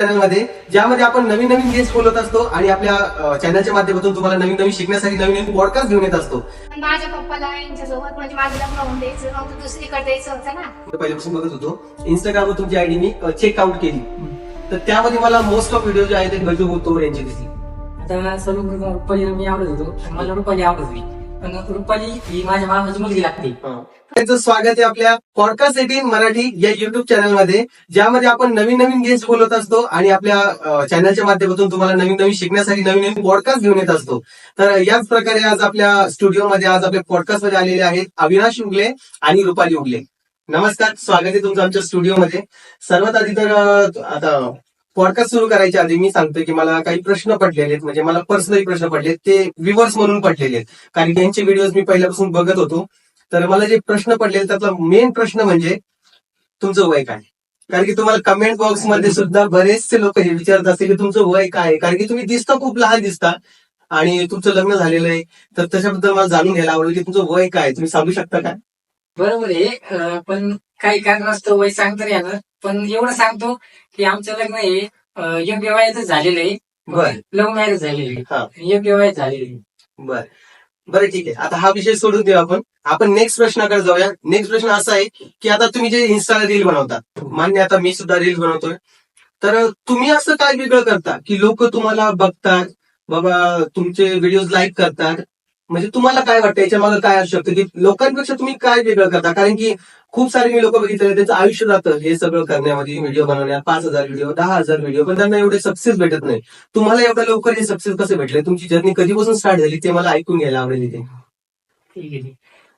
चॅनलमध्ये ज्यामध्ये आपण नवीन नवीन गेस्ट बोलत असतो आणि आपल्या चॅनलच्या माध्यमातून तुम्हाला नवीन नवीन शिकण्यासाठी नवीन नवीन पॉडकास्ट घेऊन येत असतो. पण माझ्या पप्पाला यांच्यासोबत म्हणजे माझं लग्न होऊन द्यायचं नव्हतं दुसरीकडे द्यायचं होतं ना. मी पहिल्यापासून बघत होतो. इंस्टाग्रामवर तुमची आयडी मी चेक आउट केली. तर त्यामध्ये मला मोस्ट ऑफ व्हिडिओ जे आहेत ते गजू होतो यांची दिसली. आता सर्वप्रथम रुपालीला मी आवडत होतो. मला रुपाली आवडत होती. पण रुपाली ही माझ्या मामाची मुलगी लागते. त्यांचं स्वागत आहे आपल्या पॉडकास्ट एटीन मराठी या युट्यूब चॅनलमध्ये ज्यामध्ये आपण नवीन नवीन गेस्ट बोलत असतो आणि आपल्या चॅनलच्या माध्यमातून तुम्हाला नवीन नवीन शिकण्यासाठी नवीन नवीन पॉडकास्ट घेऊन येत असतो. तर याच प्रकारे आज आपल्या स्टुडिओमध्ये आज आपल्या पॉडकास्टमध्ये आलेले आहेत अविनाश उगले आणि रुपाली उगले. नमस्कार स्वागत आहे तुमचं आमच्या स्टुडिओमध्ये सर्वात आधी तर आता पॉडकास्ट सुरू करायच्या आधी मी सांगतो की मला काही प्रश्न पडलेले आहेत. म्हणजे मला पर्सनली प्रश्न पडले ते व्ह्युअर्स म्हणून पडलेले आहेत. कारण की यांचे व्हिडिओज मी पहिल्यापासून बघत होतो. तर मला जे प्रश्न पडले त्यातला मेन प्रश्न म्हणजे तुमचं वय काय? कारण की तुम्हाला कमेंट बॉक्समध्ये सुद्धा बरेचसे लोक हे विचारत असतील की तुमचं वय काय? कारण की तुम्ही दिसता खूप लहान दिसता आणि तुमचं लग्न झालेलं आहे. तर त्याच्याबद्दल मला जाणून घ्यायला आवडेल की तुमचं वय काय? तुम्ही सांगू शकता का? बरोबर आहे. पण काही कारणास्तव वय सांगता येणार. पण एवढं सांगतो की आमचं लग्न हे योग्य वयातच झालेलं आहे. बर. लव्ह मॅरेज झालेली योग्य वयात झालेली. बर. बरं ठीक आहे. आता हा विषय सोडून देऊ आपण. आपण नेक्स्ट प्रश्नाकडे जाऊया. नेक्स्ट प्रश्न असा आहे की आता तुम्ही जे इन्स्टाला रील बनवता मान्य आता मी सुद्धा रील बनवतोय. तर तुम्ही असं काय वेगळं करता की लोक तुम्हाला बघतात बाबा तुमचे व्हिडिओ लाईक करतात? म्हणजे तुम्हाला काय वाटतं? याच्या मागे काय असू शकतं? की लोकांपेक्षा तुम्ही काय वेगळं करता? कारण की खूप सारे मी लोक बघितले त्यांचं आयुष्य जातं हे सगळं करण्यामध्ये व्हिडिओ बनवण्यात पाच हजार व्हिडिओ दहा हजार व्हिडिओ पण त्यांना एवढे सक्सेस भेटत नाही तुम्हाला एवढ्या लवकर हे सक्सेस कसे भेटले तुमची जर्नी कधीपासून स्टार्ट झाली ते मला ऐकून घ्यायला आवडेल इथे.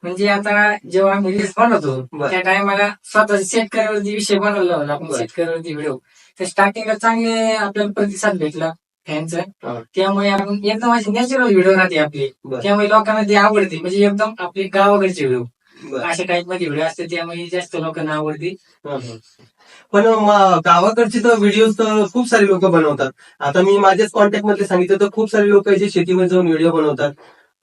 म्हणजे आता जेव्हा आम्ही रील्स बनवतो. त्या टायमाला स्वतः शेतकऱ्यावरती विषय बनवला होता आपण. शेतकऱ्यावरती व्हिडिओ तर स्टार्टिंगला चांगले आपल्याला प्रतिसाद भेटला. फॅनचा त्यामुळे आपण एकदम अशी नॅचरल व्हिडिओ राहते आपली. त्यामुळे लोकांना ते आवडते म्हणजे एकदम आपली गावाकडचे व्हिडिओ अशा टाईपमध्ये व्हिडिओ असते त्यामुळे जास्त लोकांना आवडते. पण गावाकडचे तर व्हिडिओ तर खूप सारे लोक बनवतात. आता मी माझ्याच कॉन्टॅक्टमध्ये सांगितलं तर खूप सारे लोक जे शेतीमध्ये जाऊन व्हिडिओ बनवतात.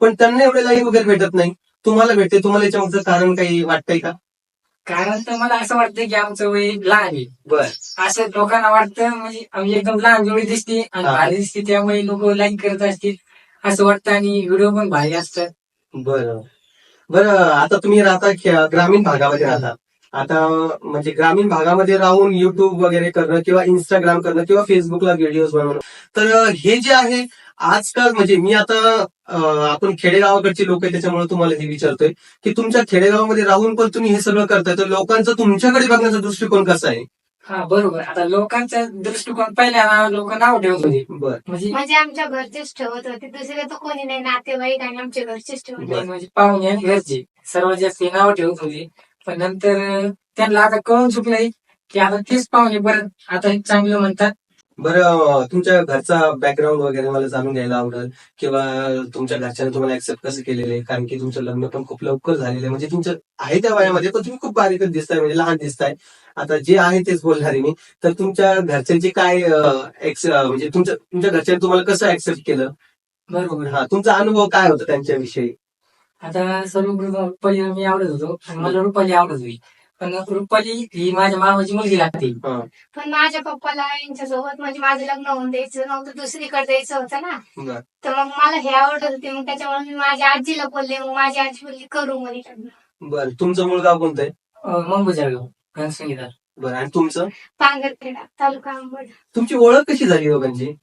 पण त्यांना एवढे लाईक वगैरे भेटत नाही. तुम्हाला भेटते तुम्हाला याच्यामागचं कारण काही वाटतंय का? कारण तर मला असं वाटतं की आमचं वय लहान आहे. बर. असं लोकांना वाटतं म्हणजे आम्ही एकदम लहान जोडी दिसते आणि. भारी दिसते त्यामुळे लोक लाईक करत असतील असं वाटतं आणि व्हिडिओ पण भारी असतात. बरं. बरं आता तुम्ही राहता ग्रामीण भागामध्ये राहता. आता म्हणजे ग्रामीण भागामध्ये राहून युट्यूब वगैरे करणं किंवा इंस्टाग्राम करणं किंवा फेसबुकला व्हिडिओज बनवणं. तर हे जे आहे आजकाल म्हणजे मी आता आपण खेडेगावाकडचे लोक आहे त्याच्यामुळे तुम्हाला हे विचारतोय की तुमच्या खेडेगावामध्ये राहून पण तुम्ही हे सगळं करताय तर लोकांचा तुमच्याकडे बघण्याचा दृष्टिकोन कसा आहे? हा बरोबर. आता लोकांचा दृष्टिकोन पहिल्या लोक नाव ठेवत होते. बर. म्हणजे म्हणजे आमच्या घरचेच ठेवत होते. दुसरे तर कोणी नाही नातेवाईक आणि आमच्या घरचेच ठेवत होते. म्हणजे पाहुणे आणि घरचे सर्वात जास्त हे नाव ठेवत होते. पण नंतर त्यांना आता कळून चुकलंय की आता तेच पाहुणे परत आता हे चांगलं म्हणतात. बरं तुमच्या घरचा बॅकग्राऊंड वगैरे मला जाणून घ्यायला आवडेल. किंवा तुमच्या घरच्यांनी तुम्हाला ऍक्सेप्ट कसं केलेलं आहे? कारण की तुमचं लग्न पण खूप लवकर झालेलं आहे. म्हणजे तुमचं आहे त्या वयामध्ये पण तुम्ही खूप बारीकच दिसताय म्हणजे लहान दिसताय. आता जे आहे तेच बोलणार आहे मी. तर तुमच्या घरच्यांची काय म्हणजे तुमच्या तुमच्या घरच्यांनी तुम्हाला कसं ऍक्सेप्ट केलं? बरोबर. हा तुमचा अनुभव काय होता त्यांच्याविषयी? आता सर्वप्रथम रुपाली मी आवडत होतो. मला रुपाली आवडत होती. पण रुपाली ही माझ्या मामाची मुलगी लागते. हा, पण माझ्या पप्पाला यांच्यासोबत म्हणजे माझं लग्न होऊन द्यायचं नव्हतं दुसरीकडे द्यायचं होतं ना. बरं. तर मग मला हे आवडत होते मग त्याच्यामुळे मी माझ्या आजीला बोलले मग माझी आजी बोलली करू म्हणे लग्न बरं तुमचं मूळ गाव कोणतं आहे? मंगू जळगाव घनसंगीता बरं आणि तुमचं? पांगरखेडा तालुका अंबड. तुमची ओळख कशी झाली दोघांची?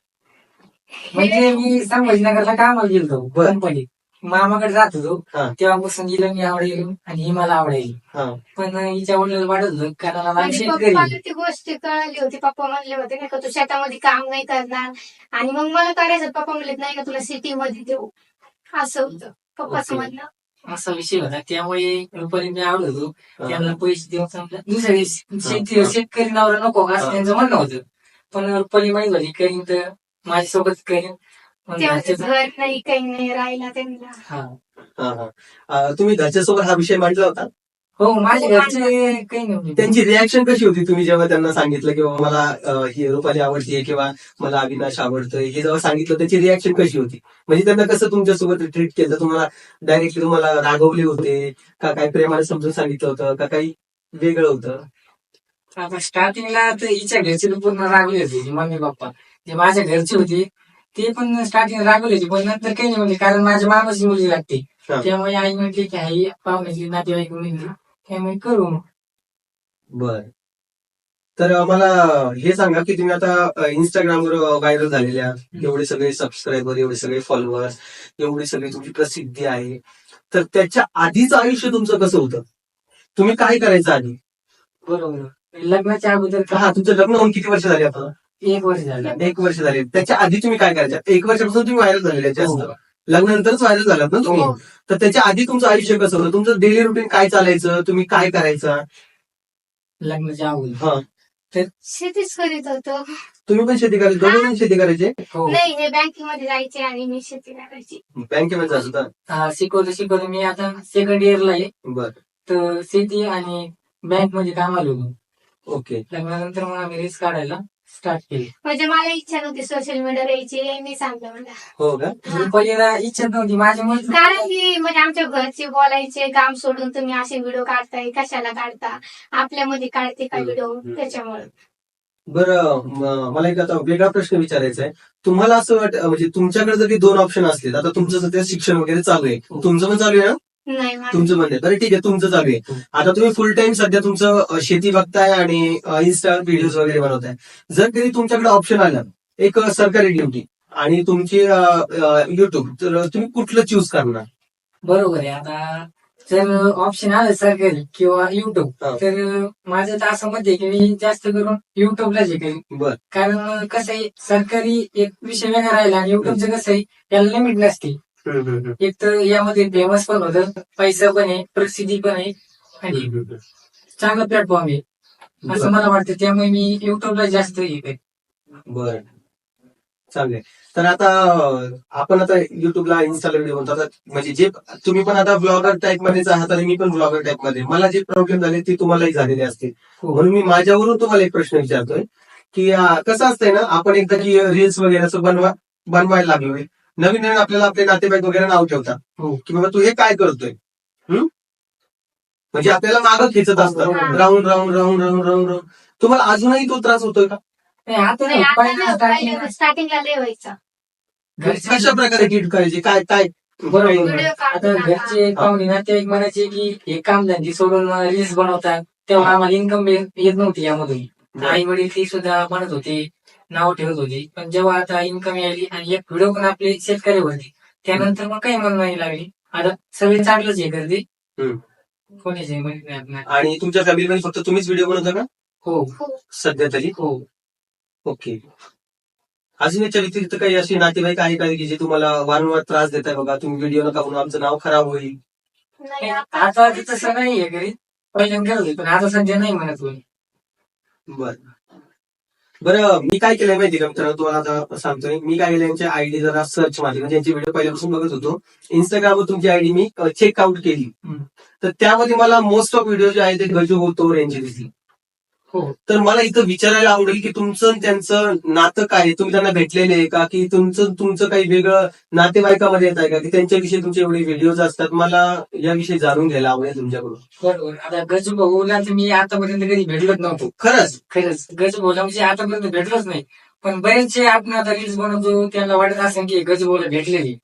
म्हणजे मी संभाजीनगरला कामाला गेलो बरं. कंपनीत. मामाकडे जात होतो. तेव्हापासून हिला मी आवडेल आणि ही मला आवडेल. हा. पण हिच्या वडिलांना वाटत होतं कारण शेतकरी ती गोष्ट कळाली होती. पप्पा म्हणले होते नाही का तू शेतामध्ये काम नाही करणार. आणि मग मला करायचं पप्पा म्हणले नाही का तुला सिटी मध्ये देऊ. असं होतं. पप्पाचं. म्हणणं? असा विषय होता. त्यामुळे रुपाली मी आवडत होतो. त्यांना पैसे देऊन संपला दुसऱ्या दिवशी शेती. शेतकरी नवरा नको. असं त्यांचं म्हणणं होतं. पण रुपाली माहीत झाली करीन तर माझ्यासोबत करीन. घर नाही काही नाही राहिला त्यांना. हा. हा हा. अं, तुम्ही घरच्यासोबत हा विषय मांडला होता? हो माझ्या घरचे काही नव्हते. त्यांची रिॲक्शन कशी होती तुम्ही जेव्हा त्यांना सांगितलं की बाबा मला अं, ही रुपाली आवडते किंवा मला अविनाश आवडतोय हे जेव्हा सांगितलं त्याची रिॲक्शन कशी होती? म्हणजे त्यांना कसं तुमच्यासोबत ट्रीट केलं? तुम्हाला डायरेक्टली तुम्हाला रागवले होते? का काही प्रेमाने समजून सांगितलं होतं? का काही वेगळं होतं? स्टार्टिंगला तर हिच्या घरची तर पूर्ण रागवली होती मम्मी पप्पा जे माझ्या घरची होती ते पण स्टार्टिंग रागवली होती पण नंतर काही नाही म्हणजे कारण माझ्या मामाची मुलगी लागते. हा. त्यामुळे आई म्हटली की आई पाहुण्याची नातेवाईक मुलगी त्यामुळे करू मग. बर. तर अं, मला हे सांगा की तुम्ही आता इंस्टाग्रामवर व्हायरल झालेल्या एवढे सगळे सबस्क्रायबर एवढे सगळे फॉलोअर्स एवढी सगळी तुमची प्रसिद्धी आहे. तर त्याच्या आधीचं आयुष्य तुमचं कसं होतं? तुम्ही काय करायचं आधी? बरोबर. लग्नाच्या अगोदर का? हा तुमचं लग्न होऊन किती वर्ष झाले आता? एक वर्ष झालं. एक वर्ष झाले. त्याच्या आधी तुम्ही काय करायचं एक वर्षापासून तुम्ही व्हायरल झालेले जास्त. लग्नानंतरच व्हायरल झालात ना तुम्ही? हो. तर त्याच्या आधी तुमचं आयुष्य कसं होतं? तुमचं डेली रुटीन काय चालायचं? तुम्ही काय करायचं? लग्नाच्या अगोदर. हा. शेतीच करीत होतो. तुम्ही पण शेती करायची? दोघे पण शेती करायचे? हो. नाही हे बँकेमध्ये जायचे आणि मी शेती करायची. बँकेमध्ये जात होता हा, शिकवलं शिकवलं. मी आता सेकंड इयरला आहे. बर. तर शेती आणि बँकमध्ये कामाला होतो. ओके. लग्नानंतर मग आम्ही रिस्क काढायला. स्टार्ट केली. म्हणजे मला इच्छा नव्हती सोशल मीडियावर यायची यांनी सांगलं मला हो का? मी पहिल्यांदा इच्छा नव्हती माझ्या कारण की म्हणजे आमच्या घरचे बोलायचे काम सोडून तुम्ही असे व्हिडिओ काढताय कशाला काढता? आपल्यामध्ये काढते का व्हिडिओ त्याच्यामुळे. बरं मला एक आता वेगळा प्रश्न विचारायचा आहे. तुम्हाला असं वाट म्हणजे तुमच्याकडे जर दोन ऑप्शन असले आता तुमचं सध्या शिक्षण वगैरे चालू आहे. तुमचं पण चालू आहे ना? नाही तुमचं पण आहे. बरं ठीक आहे तुमचं चालू आहे आता तुम्ही फुल टाइम सध्या तुमचं अ, शेती बघताय आणि इन्स्टा व्हिडिओज वगैरे बनवताय. जर कधी तुमच्याकडे ऑप्शन आलं एक अ, सरकारी ड्युटी आणि तुमची युट्यूब तर तुम्ही कुठलं चूज करणार? बरोबर आहे. आता जर ऑप्शन आलं सरकारी किंवा युट्यूब हा. तर माझं तर असं मत आहे की मी जास्त करून युट्यूबलाच हे करेन बर. कारण कसं आहे सरकारी एक विषय वेगळा राहिला आणि युट्यूबचं कसं आहे याला लिमिट नसते. एक तर यामध्ये फेमस पण होतं पैसा पण आहे प्रसिद्धी पण आहे आणि चांगला प्लॅटफॉर्म आहे. असं मला वाटतं त्यामुळे मी युट्यूबला जास्त हे करेन. बर. चांगले तर आता आपण आता युट्यूबला इन्स्टाला व्हिडिओ बनतो आता म्हणजे जे तुम्ही पण आता ब्लॉगर टाईप मध्येच आहात आणि मी पण ब्लॉगर टाईपमध्ये मला जे प्रॉब्लेम झाले ते तुम्हालाही झालेले असतील. म्हणून मी माझ्यावरून तुम्हाला एक प्रश्न विचारतोय की कसं असतंय ना आपण एकदा की रील्स वगैरे असं बनवा बनवायला लागलोय. नवीन नवीन आपल्याला आपले नातेवाईक वगैरे नाव ठेवतात. हो. की बाबा तू हे काय करतोय? म्हणजे आपल्याला मागं खेचत असतं. हा. Round round round round round round. तुम्हाला अजूनही तो त्रास होतोय का? स्टार्टिंगला व्हायचं. कशा प्रकारे ट्रीट करायचे? काय काय? बरोबर. आता घरचे पाहुणे नातेवाईक म्हणायचे की हे काम धंदे सोडून रील्स बनवतात. तेव्हा आम्हाला इन्कम येत नव्हती यामधून. आई वडील ती सुद्धा म्हणत होते नाव ठेवत होती. पण जेव्हा आता इन्कम यायली आणि एक व्हिडिओ पण आपले शेतकऱ्यावरती त्यानंतर मग काही म्हणून नाही लागली. आता सगळे चांगलंच हे करते हम्म. कोणीच हे म्हणत नाही आपल्याला. आणि तुमच्या फॅमिलीमध्ये फक्त तुम्हीच व्हिडिओ बनवता का? हो. हो. सध्या तरी? हो. ओके. अजून याच्या व्यतिरिक्त काही अशी नातेवाईक आहे का की जे तुम्हाला वारंवार त्रास देत आहे बघा तुम्ही व्हिडिओ नका म्हणून आमचं नाव खराब होईल? नाही, आता तसं नाही हे पहिल्यांदा करत होते, पण आता सध्या नाही म्हणत कोणी. बर. बरं मी काय केलंय माहिती का मित्रांनो? तुम्हाला आता सांगतोय. मी काय केलं यांच्या आयडी जरा सर्च मारली. म्हणजे यांची व्हिडिओ पहिल्यापासून बघत होतो. इंस्टाग्रामवर तुमची आयडी मी चेक आउट केली. तर त्यामध्ये मला मोस्ट ऑफ व्हिडिओ जे आहे ते गजू होतो यांची दिसली तर मला इथं विचारायला आवडेल की तुमचं आणि त्यांचं नातं काय? तुम्ही त्यांना भेटलेले आहे का? की तुमचं तुमचं काही वेगळं नातेवाईकामध्ये येत आहे का? की त्यांच्याविषयी तुमचे एवढे व्हिडिओज असतात? मला याविषयी जाणून घ्यायला आवडेल तुमच्याकडून. बरोबर. आता गजू भाऊला तर मी आतापर्यंत कधी भेटलोच नव्हतो. खरंच? खरंच. गज बोला म्हणजे आतापर्यंत भेटलोच नाही. पण बरेचसे आपण आता रील्स बनवतो त्यांना वाटत असेल की गज बोला भेटलेली.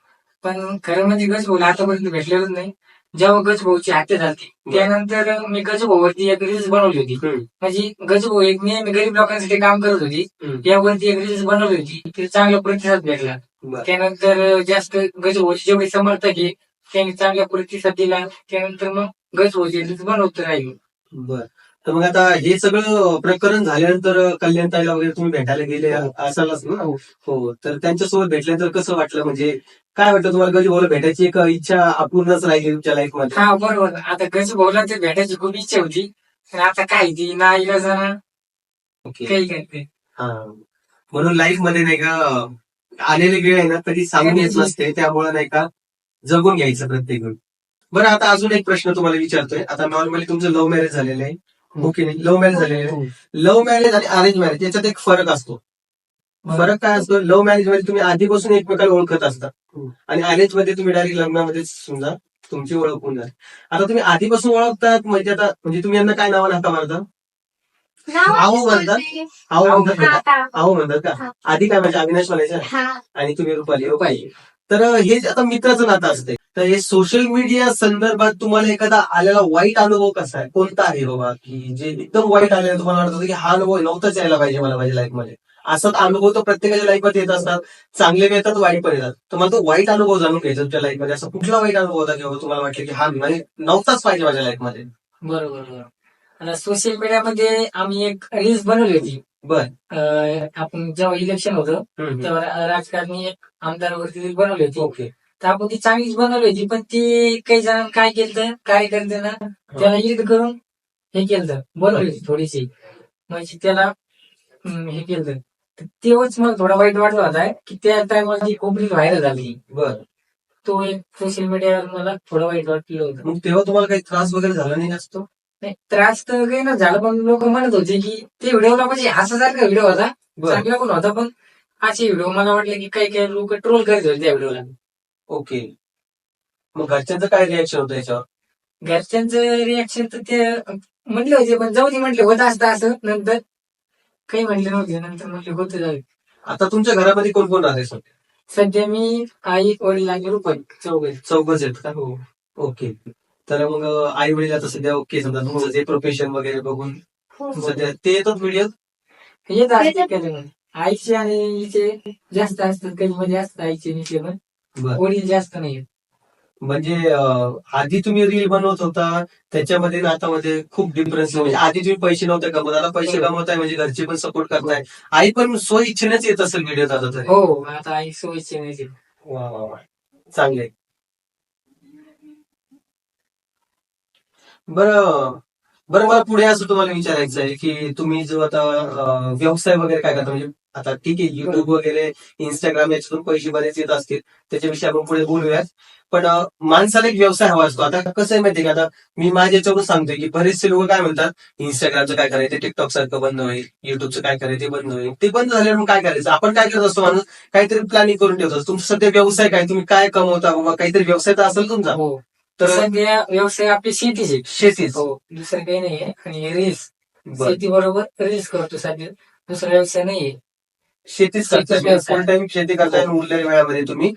पण खरं म्हणजे गज बोला आतापर्यंत भेटलेलंच नाही. जेव्हा गज भाऊची हत्या झाली त्यानंतर मी गज भाऊवरती एक रील्स बनवली होती. म्हणजे गज भाऊ एक नेहमी गरीब लोकांसाठी काम करत होती. हम्म. यावरती एक रील्स बनवली होती. ते चांगला प्रतिसाद भेटला. त्यानंतर जास्त गज भाऊचे जेवढे समर्थक आहे त्यांनी चांगला प्रतिसाद दिला. त्यानंतर मग गज भाऊचे रील्स बनवत राहिलो. बर. तर मग आता हे सगळं प्रकरण झाल्यानंतर कल्याणताईला वगैरे तुम्ही भेटायला गेले असालच ना? हो. तर त्यांच्यासोबत भेटल्यानंतर कसं वाटलं? म्हणजे काय वाटलं तुम्हाला? गजी भाऊला भेटायची एक इच्छा अपूर्णच राहिली तुमच्या लाईफमध्ये? हा बरोबर. आता गज भाऊला ते भेटायची खूप इच्छा होती. पण आता काय ती ना इला जरा. ओके. काही करते हा. म्हणून लाईफमध्ये नाही का आलेली वेळ आहे ना कधी सांगून येत नसते. त्यामुळे नाही का जगून घ्यायचं प्रत्येक वेळ. बरं आता अजून एक प्रश्न तुम्हाला विचारतोय. आता नॉर्मली तुमचं लव्ह मॅरेज झालेलं आहे. ओके नाही लव्ह मॅरेज झालेलं आहे. लव्ह मॅरेज आणि अरेंज मॅरेज याच्यात एक फरक असतो. फरक काय असतो? लव्ह मॅरेजमध्ये तुम्ही आधीपासून एकमेकाला ओळखत असता. आणि अरेंजमध्ये तुम्ही डायरेक्ट लग्नामध्ये समजा तुमची ओळख होऊन जाते. आता तुम्ही आधीपासून ओळखतात म्हणजे आता म्हणजे तुम्ही यांना काय नावानं हाका मारता? नाव आहो म्हणतात? आहो म्हणतात हा. आहो म्हणतात का? हा. आधी काय म्हणजे अविनाश म्हणायचं? हा. आणि तुम्ही रुपाली रुपाली. तर हे आता मित्राचं नातं असते तर हे सोशल मीडिया संदर्भात तुम्हाला एखादा आलेला वाईट अनुभव कसा आहे? कोणता आहे बाबा? की जे एकदम वाईट आलेला तुम्हाला वाटत होतं की हा अनुभव नव्हताच यायला पाहिजे मला माझ्या लाईफमध्ये. असाच अनुभव तो प्रत्येकाच्या लाईफमध्ये येत असतात. चांगले पण येतात वाईट पण येतात. तुम्हाला तो वाईट अनुभव जाणून घ्यायचा तुमच्या लाईफमध्ये. असं कुठला वाईट अनुभव होता किंवा तुम्हाला वाटलं की हा म्हणजे नव्हताच पाहिजे माझ्या लाईफमध्ये? बरोबर सोशल मीडियामध्ये आम्ही एक रील्स बनवली होती. बर. आपण जेव्हा इलेक्शन होतं तेव्हा राजकारणी एक आमदारावरती रील बनवली होती. ओके. तर आपण ती चांगलीच बनवली होती पण ती काही जण काय केलं कार्यकर्ते ना त्याला इर्द करून हे केलं बनवली होती थोडीशी. म्हणजे त्याला हे केलं तेव्हाच मला थोडा वाईट वाटला होता की त्या टायमाला ती खूप व्हायरल झाली. बर. तो एक सोशल मीडियावर मला थोडं वाईट वाटलं होतं. मग तेव्हा तुम्हाला काही त्रास वगैरे झाला नाही जास्त? नाही, त्रास तर काही ना झाला पण लोक म्हणत होते की ते व्हिडिओला म्हणजे हसासारखा व्हिडिओ होता बर. चांगला पण होता पण असे व्हिडिओ मला वाटलं की काही काही लोक ट्रोल करत होते त्या व्हिडिओला ओके. मग घरच्यांचं काय रिॲक्शन होतं याच्यावर? घरच्यांचं रिॲक्शन तर ते म्हटले होते पण जाऊ दे म्हटले होत असतं असं नंतर काही म्हणले नव्हते नंतर म्हटले होते जाऊ दे. आता तुमच्या घरामध्ये कोण कोण राहते सध्या? सध्या मी आई वडील आणि रुपये चौघे. चौघच आहेत का? हो. ओके. तर मग आई वडील आता सध्या ओके समजा तुमचं जे प्रोफेशन वगैरे बघून हो सध्या ते येतात व्हिडिओ येत कधी आईचे आणि हिचे जास्त असतात कधी मध्ये असतात आईचे निचे पण. बर. जास्त नाही. म्हणजे अं, आधी तुम्ही रील बनवत होता त्याच्यामध्ये आणि आतामध्ये खूप डिफरन्स म्हणजे आधी तुम्ही पैसे नव्हते कमवत आता पैसे हो. कमवताय म्हणजे घरचे पण सपोर्ट करताय. आई पण स्व इच्छेनेच येत असेल व्हिडिओ आता तरी. हो आता आई सोयीचे नाही येत. वा वा वा. चांगले बरं बरं मला पुढे असं तुम्हाला विचारायचं आहे की तुम्ही जो आता अं, व्यवसाय वगैरे काय करता? म्हणजे आता ठीक आहे युट्यूब वगैरे इंस्टाग्राम याच्यातून पैसे बरेच येत असतील. त्याच्याविषयी आपण पुढे बोलूयात. पण माणसाला एक व्यवसाय हवा असतो. आता कसं आहे माहितीये का? आता मी माझ्या याच्यावरून सांगतोय की बरेचसे लोक काय म्हणतात? इंस्टाग्रामचं काय करायचं? टिकटॉक सारखं बंद होईल. युट्यूबचं काय करायचं? ते बंद होईल. ते बंद झाल्यावर काय करायचं? आपण काय करत असतो माणूस? काहीतरी प्लॅनिंग करून ठेवतो तुमचा सध्या व्यवसाय काय? तुम्ही काय कमवता? बाबा काहीतरी व्यवसाय तर असेल तुमचा. हो. तर सध्या व्यवसाय आपली शेतीचे शेतीच. हो. दुसरं काही नाहीये. आणि रील्स. शेती बरोबर रील्स करतो सध्या. दुसरा व्यवसाय नाहीये. शेतीच करताय व्यवसाय. फुल टाइम शेती करताय आणि उरलेल्या वेळामध्ये तुम्ही?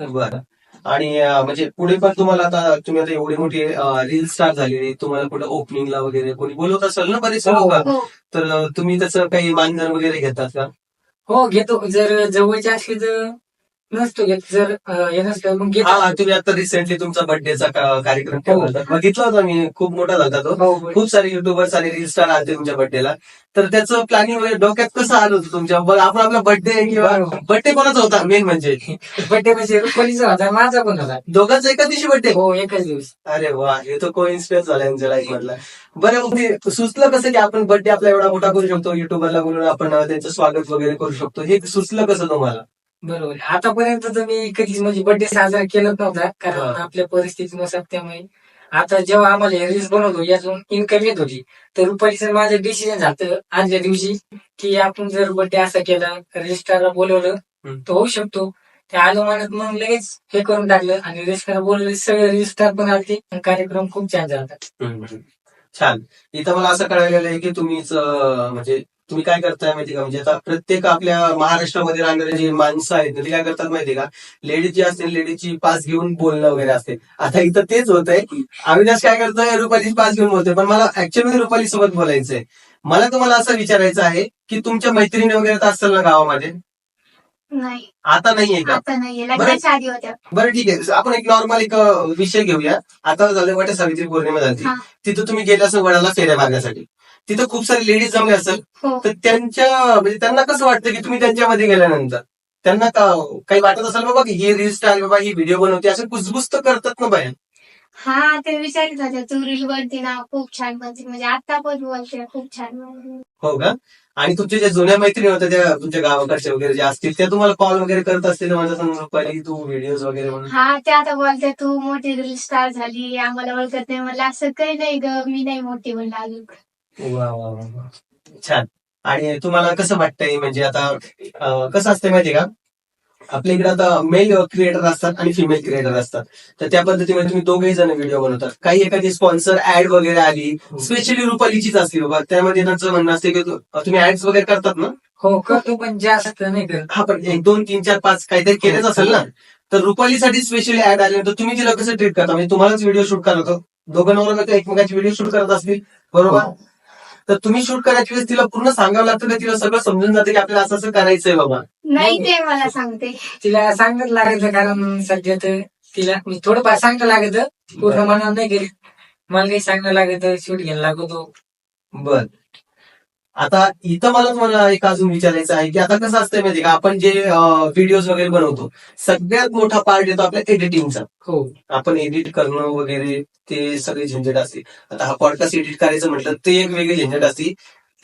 बरं. आणि अं, म्हणजे पुढे पण तुम्हाला आता तुम्ही आता एवढी मोठी रील स्टार झालेली तुम्हाला कुठे ओपनिंगला वगैरे कोणी बोलवत असेल ना बरेचसे हो, लोक हो. तर अं, तुम्ही त्याचं काही मानधन वगैरे घेतात का? हो घेतो. जर जवळचे असले तर नसतो घेत. जर हे मग घेतो हा तुम्ही आता रिसेंटली तुमचा बर्थडेचा कार्यक्रम ठेवला होता. बघितला होता मी. खूप मोठा झाला तो. हो हो. खूप सारे युट्यूबर्स आणि रील स्टार आले तुमच्या बर्थडेला तर त्याचं प्लॅनिंग वगैरे डोक्यात कसं आलं होतं तुमच्या? बघ आपण आपला बर्थडे किंवा बरोबर. बर्थडे कोणाचा होता? मेन म्हणजे. बड्डे म्हणजे होता? माझा पण होता. दोघांचा एका दिवशी बर्थडे हो एकच दिवस अरे वा हे तर को इन्सिडेंट झाला यांच्या लाईफ मधला. बरं मग ते सुचलं कसं की आपण बर्थडे आपला एवढा मोठा करू शकतो? युट्यूबरला बोलून आपण त्यांचं स्वागत वगैरे करू शकतो? हे सुचलं कसं तुम्हाला? बरोबर. आतापर्यंत तर मी कधीच म्हणजे बर्थडे साजरा केलाच नव्हता कारण हा. आपल्या परिस्थितीनुसार त्यामुळे आता जेव्हा आम्हाला रील्स बनवतो यातून इन्कम येत होती. तर रुपालीचं माझं डिसिजन झालं आजच्या दिवशी की आपण जर बर्थडे असा केला रजिस्ट्रारला बोलवलं हम्म. तर होऊ शकतो. त्या आलो म्हणत मग लगेच हे करून टाकलं आणि रजिस्ट्रार बोलवले सगळे रजिस्ट्रार पण आणि कार्यक्रम खूप छान झाला छान. इथं मला असं कळालेलं आहे की तुम्हीच अं, म्हणजे तुम्ही काय करताय माहिती का? म्हणजे आता प्रत्येक आपल्या महाराष्ट्रामध्ये राहणारे जे माणसं आहेत ते काय करतात माहिती का? लेडीज जी असते लेडीजची पास घेऊन बोलणं वगैरे असते. आता इथं तेच होत आहे अविनाश काय करतोय? रुपालीची पास घेऊन बोलतोय. पण मला ऍक्च्युअली रुपाली सोबत बोलायचंय. मला तुम्हाला असं विचारायचं आहे की तुमच्या मैत्रिणी वगैरे तर असतील ना गावामध्ये? नाही. आता नाहीये का? आता नाहीये. लग्नाच्या आधी होत्या. बरं ठीक आहे. आपण एक नॉर्मल एक विषय घेऊया. आता झालं वाटत सावित्री पौर्णिमा झाली. हा. तिथं तुम्ही गेले असेल वडाला फेऱ्या मारण्यासाठी. तिथं खूप सारे लेडीज जमले असेल हो. तर त्यांच्या म्हणजे त्यांना कसं वाटतं की तुम्ही त्यांच्यामध्ये गेल्यानंतर? त्यांना का काही वाटत असेल बाबा की ही रील स्टार बाबा ही व्हिडिओ बनवते असं कुसबुस तर करतात ना बाया हा ते विचारित होते. तू रील बनते ना खूप छान बनते म्हणजे आता पण बोलते खूप छान बनते. हो का? आणि तुमच्या ज्या जुन्या मैत्रिणी होत्या त्या तुमच्या गावाकडच्या वगैरे ज्या असतील त्या तुम्हाला कॉल वगैरे करत असतील माझं समजा पहिली तू व्हिडिओज वगैरे म्हणून? हा ते आता बोलते तू मोठी रील स्टार झाली आम्हाला ओळखत नाही. म्हणलं असं काही नाही ग मी नाही मोठी म्हणलं अजून. वा वा वा वा. छान. आणि तुम्हाला कसं वाटतंय म्हणजे आता अं, कसं असतंय माहितीये का? आपल्या इकडे आता मेल क्रिएटर असतात आणि फिमेल क्रिएटर असतात. तर त्या पद्धतीने तुम्ही दोघेही जण व्हिडिओ बनवतात. काही एखादी स्पॉन्सर ऍड वगैरे आली स्पेशली रुपालीचीच असते बाबा. त्यामध्ये त्यांचं म्हणणं असते की तु- तुम्ही ऍड्स वगैरे करतात ना? हो करतो पण जास्त नाही करत. हा पण एक दोन तीन चार पाच काहीतरी केलेच असेल ना? तर रुपालीसाठी स्पेशली ऍड आली तर तुम्ही तिला कसं ट्रीट करता? म्हणजे तुम्हालाच व्हिडिओ शूट करतो दोघांवर एकमेकाची व्हिडिओ शूट करत असतील. बरोबर? तर तुम्ही शूट करायच्या वेळेस तिला पूर्ण सांगावं लागतं का? तिला सगळं समजून जातं की आपल्याला असं असं करायचंय बाबा. नाही ते मला सांगते. तिला सांगत लागायचं कारण सध्या तर तिला मी थोडंफार सांगता लागत पूर्ण मनावर नाही करीत. मला काही सांगणं लागत शूट घ्यायला लागतो. बर. आता इथं मला तुम्हाला एक अजून विचारायचं आहे की आता कसं असतंय माहिती का? आपण जे व्हिडिओज वगैरे बनवतो सगळ्यात मोठा पार्ट येतो आपल्या एडिटिंगचा हो. आपण एडिट करणं वगैरे ते सगळे झंझट असते. आता हा पॉडकास्ट एडिट करायचं म्हटलं ते एक वेगळी झंझट असते.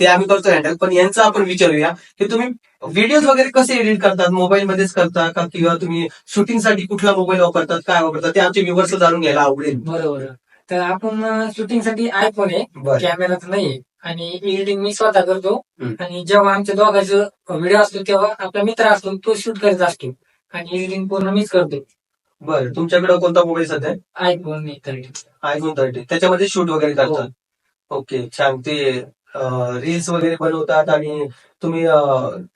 ते आम्ही करतो हँडल पण यांचं आपण विचारूया की तुम्ही व्हिडिओज वगैरे कसे एडिट करतात? मोबाईल मध्येच करता का? किंवा तुम्ही शूटिंगसाठी कुठला मोबाईल वापरतात? काय वापरतात? ते आमच्या व्ह्युअर्स जाणून घ्यायला आवडेल. बरोबर. तर आपण शूटिंगसाठी आयफोन आहे. कॅमेरा तर नाहीये. आणि एडिटिंग मी स्वतः करतो. आणि जेव्हा आमच्या दोघांचं व्हिडिओ असतो तेव्हा आपला मित्र असतो तो शूट करत असतो. आणि एडिटिंग पूर्ण मीच करतो. बरं तुमच्याकडे कोणता मोबाईल सध्या? आहे? आयफोन तर आयफोन थर्टी त्याच्यामध्ये शूट वगैरे करतात. ओके छान. ते रील्स वगैरे बनवतात आणि तुम्ही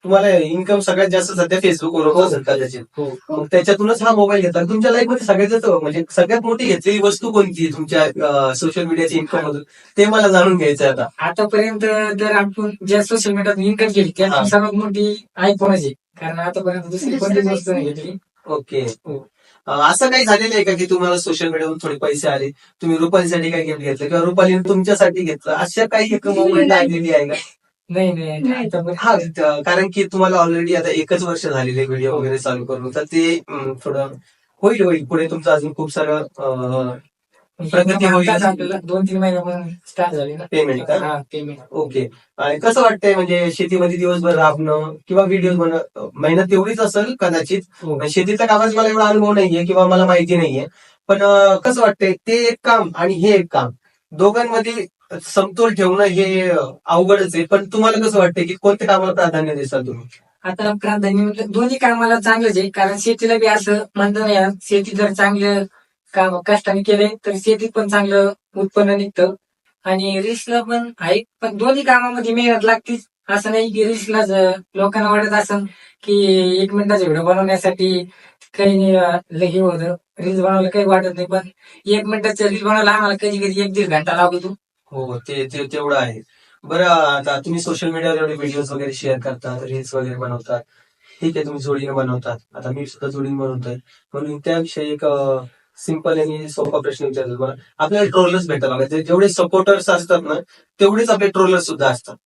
तुम्हाला इन्कम सगळ्यात जास्त सध्या फेसबुकवर हो. असेल कदाचित. हो. मग त्याच्यातूनच हा मोबाईल घेतला. तुमच्या लाईफमध्ये सगळ्यात जास्त म्हणजे सगळ्यात मोठी घेतलेली वस्तू कोणती आहे तुमच्या सोशल मीडियाच्या इन्कम मधून? ते मला जाणून घ्यायचं आता. आतापर्यंत जर आपण ज्या सोशल मीडियात इन्कम केली हा. त्यात सर्वात मोठी आयफोनच आहे. कारण आतापर्यंत दुसरी कोणतीच काहीच वस्तू नाही. घेतली. ओके. हो. असं काही झालेलं आहे का की तुम्हाला सोशल मीडियावरून थोडे पैसे आले? तुम्ही रुपालीसाठी काही गिफ्ट घेतलं किंवा रुपालीने तुमच्यासाठी घेतलं? अशा काही एक मोमेंट आलेली आहे का? नाही नाही नाही. आतापर्यंत हा त- कारण की तुम्हाला ऑलरेडी आता एकच वर्ष झालेले व्हिडिओ वगैरे चालू करून तर ते अं, थोडं होईल होईल. पुढे तुमचं अजून खूप सारं अं, प्रगती होईल. आताच आपल्याला दोन तीन महिन्यापासून स्टार्ट झाली ना. पेमेंट का? हा पेमेंट ओके आणि कसं वाटतंय म्हणजे शेतीमध्ये दिवसभर राबणं किंवा व्हिडिओ मेहनत तेवढीच असेल कदाचित हो. आणि शेतीच्या कामाचा मला एवढा अनुभव नाहीये किंवा मला माहिती नाहीये. पण अं, कसं वाटतंय ते एक काम आणि हे एक काम. दोघांमध्ये समतोल ठेवणं हे अवघडच आहे. पण तुम्हाला कसं वाटतंय की कोणत्या कामाला प्राधान्य देसाल तुम्ही? आता प्राधान्य म्हटलं दोन्ही कामाला चांगलंच आहे. कारण शेतीला बी असं म्हणतं नाही यार, शेती जर चांगलं काम कष्टाने केले तर शेतीत पण चांगलं उत्पन्न निघतं. आणि रिस्कला पण आहे. पण दोन्ही कामामध्ये मेहनत लागतीच. असं नाही की रिस्कला लोकांना वाटत असं की एक मिनिटाचा व्हिडिओ बनवण्यासाठी काही नाही अं, लय हे होतं. रील्स बनवायला काही वाटत नाही. पण एक मिनिटाचं रील बनवायला आम्हाला कधी कधी एक दीड घंटा लागतो. हो, हो ते ते तेवढं आहे. बरं आता तुम्ही सोशल मीडियावर एवढे व्हिडिओज वगैरे शेअर करतात रील्स वगैरे बनवतात. ठीक आहे तुम्ही जोडीने बनवतात. आता मी सुद्धा जोडीने बनवतोय. म्हणून त्याविषयी एक सिंपल आणि सोपा प्रश्न विचारतो तुम्हाला. आपल्याला ट्रोलर्स भेटतात लागतात. जेवढे सपोर्टर्स असतात ना तेवढेच आपले ट्रोलर्स सुद्धा असतात.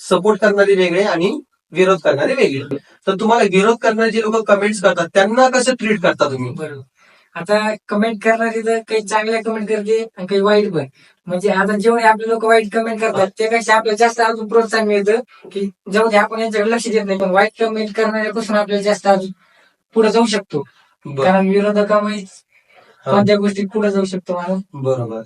सपोर्ट करणारे वेगळे आणि विरोध करणारे वेगळे. तर तुम्हाला विरोध करणारे जे लोक कमेंट्स करतात त्यांना कसं ट्रीट करता तुम्ही? बरोबर. आता कमेंट करणारे तर काही चांगल्या कमेंट करते आणि काही वाईट पण म्हणजे आता जेवढे आपले लोक वाईट कमेंट करतात त्यापेक्षा आपल्याला जास्त अजून प्रोत्साहन मिळतं की जाऊ दे आपण यांच्याकडे लक्ष देत नाही पण वाईट कमेंट करणाऱ्यापासून आपल्याला जास्त अजून पुढे जाऊ शकतो. कारण विरोधकामुळे. कोणत्या गोष्टी पुढे जाऊ शकतो माणूस बरोबर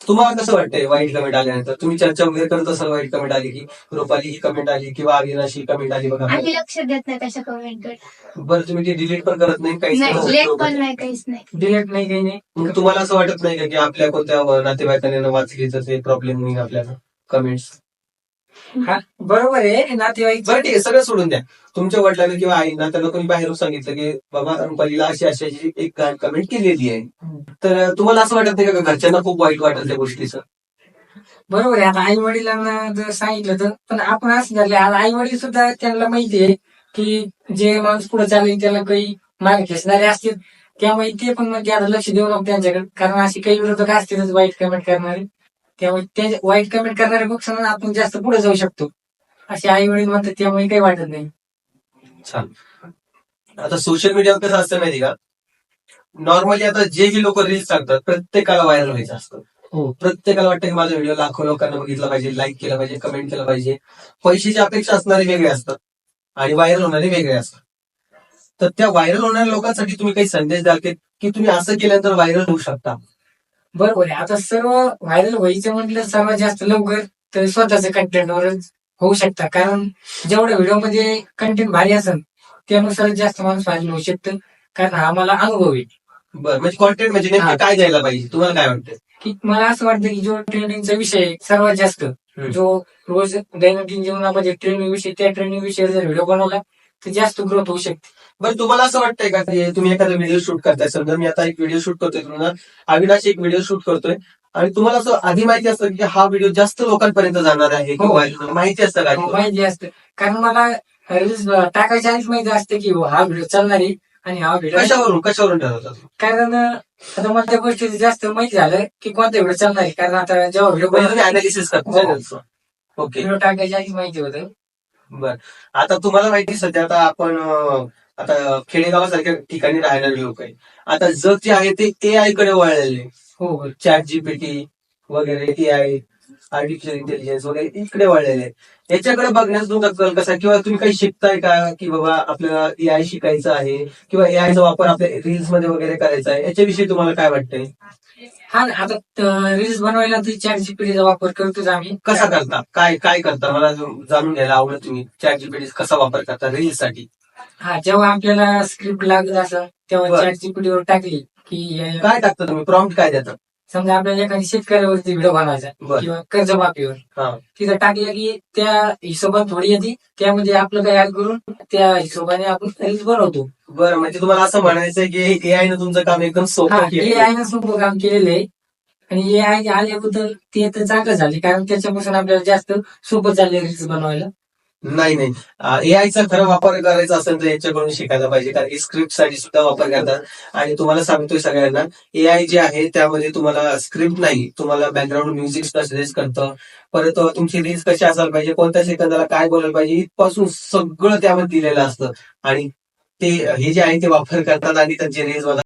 तुम्हाला कसं वाटतंय वाईट कमेंट आल्यानंतर? तुम्ही चर्चा वगैरे करत असाल वाईट कमेंट आली की रुपाली ही कमेंट आली किंवा अविनाशी कमेंट आली बघा. आम्ही लक्ष देत नाही तशा कमेंटकडे बरं तुम्ही ते डिलीट पण करत नाही काहीच नाही नाही. लेट पण नाही काहीच नाही. डिलेट नाही काही नाही. मग तुम्हाला असं वाटत नाही का की आपल्या कोणत्या नातेवाईकांनी वाचली तर ते प्रॉब्लेम होईल आपल्याला? कमेंट्स हा? बरोबर आहे. नातेवाईक बरं ठीक आहे. सगळं सोडून द्या. तुमच्या वडिलांना किंवा आईना त्यांना कोणी बाहेरून सांगितलं की बाबा रुपालीला अशी अशी अशी एक कमेंट केलेली आहे. तर तुम्हाला असं वाटत नाही का घरच्यांना खूप वाईट वाटत त्या गोष्टीचं? बरोबर आहे. आता आई वडिलांना जर सांगितलं तर पण आपण असं झाले आई वडील सुद्धा त्यांना माहिती आहे की जे माणूस पुढे चालेल त्याला काही मागे खेचणारे असतील त्यामुळे ते पण म्हणजे आता लक्ष देऊ नको त्यांच्याकडे. कारण असे काही विरोधक असतीलच वाईट कमेंट करणारे. त्यामुळे ते वाईट कमेंट करणारे बघ आपण जास्त पुढे जाऊ शकतो. असे आई वडील म्हणतात त्यामुळे काही वाटत नाही. छान. आता सोशल मीडियावर कसं असतं माहिती का? नॉर्मली आता जे जी लोक रील्स टाकतात प्रत्येकाला व्हायरल व्हायचं असतं. हो. प्रत्येकाला वाटतं की माझा व्हिडिओ लाखो लोकांना बघितला पाहिजे लाईक केला पाहिजे कमेंट केलं पाहिजे. पैशाची अपेक्षा असणारे वेगळे असतात आणि व्हायरल होणारे वेगळे असतात. तर त्या व्हायरल होणाऱ्या लोकांसाठी तुम्ही काही संदेश द्याल की की तुम्ही असं केल्यानंतर व्हायरल होऊ शकता. बरोबर आहे. आता सर्व व्हायरल व्हायचं म्हटलं सर्वात जास्त लवकर तर स्वतःच्या कंटेंटवरच होऊ शकता. कारण जेवढ्या व्हिडिओमध्ये कंटेंट भारी असेल त्यानुसार जास्त माणूस व्हायला होऊ शकतं. कारण हा मला अनुभव आहे. बरं म्हणजे कॉन्टेंट म्हणजे नेमकं. काय द्यायला पाहिजे? तुम्हाला काय वाटतं? की मला असं वाटतं की जो ट्रेनिंगचा विषय आहे, सर्वात जास्त जो रोज दैनंदिन जीवनामध्ये ट्रेनिंग विषय त्या ट्रेनिंग विषयी जर व्हिडिओ बनवला तर जास्त ग्रोथ होऊ शकते. बरं तुम्हाला असं वाटतंय का तुम्ही एखादा व्हिडिओ शूट करताय? समजा मी आता एक व्हिडिओ शूट करतोय तुम्हाला अविनाश एक व्हिडिओ शूट करतोय. आणि तुम्हाला असं आधी माहिती असतं की हा व्हिडिओ जास्त लोकांपर्यंत जाणार आहे किंवा माहिती असतं का? हो, माहिती असतं. कारण मला रील्स टाकायच्या आधीच माहिती असते की हो, हा व्हिडिओ चालणार आहे आणि हा व्हिडिओ कशावरून कशावरून ठरवतात कारण आता मला त्या गोष्टीचं जास्त माहिती झालं की कोणता व्हिडिओ चालणार आहे? कारण आता जेव्हा व्हिडिओ अनालिसिस करता ओके व्हिडिओ टाकायच्या आधीच माहिती होतं. बर. आता तुम्हाला माहिती सध्या आता आपण आता खेडेगावासारख्या ठिकाणी राहणारे लोक आहे आता जग जे आहे ते ए आयकडे वळलेले. हो हो. चॅट जीपीटी वगैरे ए आय आर्टिफिशियल इंटेलिजन्स वगैरे इकडे वळलेले आहे. याच्याकडे बघण्यास तुमचा कल कसा? किंवा तुम्ही काही शिकताय का? की बाबा आपल्याला ए आय शिकायचं आहे? किंवा ए आयचा वापर आपल्या रील्समध्ये वगैरे करायचा आहे? याच्याविषयी तुम्हाला काय वाटतंय? हा आता रील्स बनवायला चॅट जीपीटीचा वापर करतोच आम्ही. कसा करता काय काय करता मला जाणून घ्यायला आवडत तुम्ही चॅट जीपीटी कसा वापर करता रील्ससाठी हा जेव्हा आपल्याला स्क्रिप्ट लागत असं तेव्हा बरं. चॅट जीपीटीवर टाकली की काय टाकता तुम्ही? प्रॉम्प्ट काय देता? समजा आपल्याला एखादी शेतकऱ्यावरती व्हिडिओ बनवायचा बरं. किंवा कर्जमाफीवर. हा. तिथं टाकलं की त्या हिशोबात थोडी येते. त्यामध्ये आपलं काय ऍड करून त्या हिशोबाने आपण रील्स बनवतो बरं म्हणजे तुम्हाला असं म्हणायचंय की ए आय न तुमचं काम एकदम सोपं हा केलं ए आय न सोपं काम केलेलं आहे. आणि ए आय आल्याबद्दल ते तर चांगलं झाले कारण त्याच्यापासून आपल्याला जास्त सोपं चालले रील्स बनवायला. नाही नाही. एआयचा खरं खरा वापर करायचा असेल तर याच्याकडून शिकायला पाहिजे. कारण स्क्रिप्टसाठी सुद्धा वापर करतात. आणि तुम्हाला सांगतोय सगळ्यांना एआय जे आहे त्यामध्ये तुम्हाला स्क्रिप्ट नाही. तुम्हाला बॅकग्राऊंड म्युझिक सजेस्ट करतं. परत तुमची रील्स कशी असायला पाहिजे कोणत्या सेकंदाला काय बोलायला पाहिजे इथपासून सगळं त्यामध्ये दिलेलं असतं. आणि ते हे जे आहे ते वापर करतात आणि त्यांचे रील्स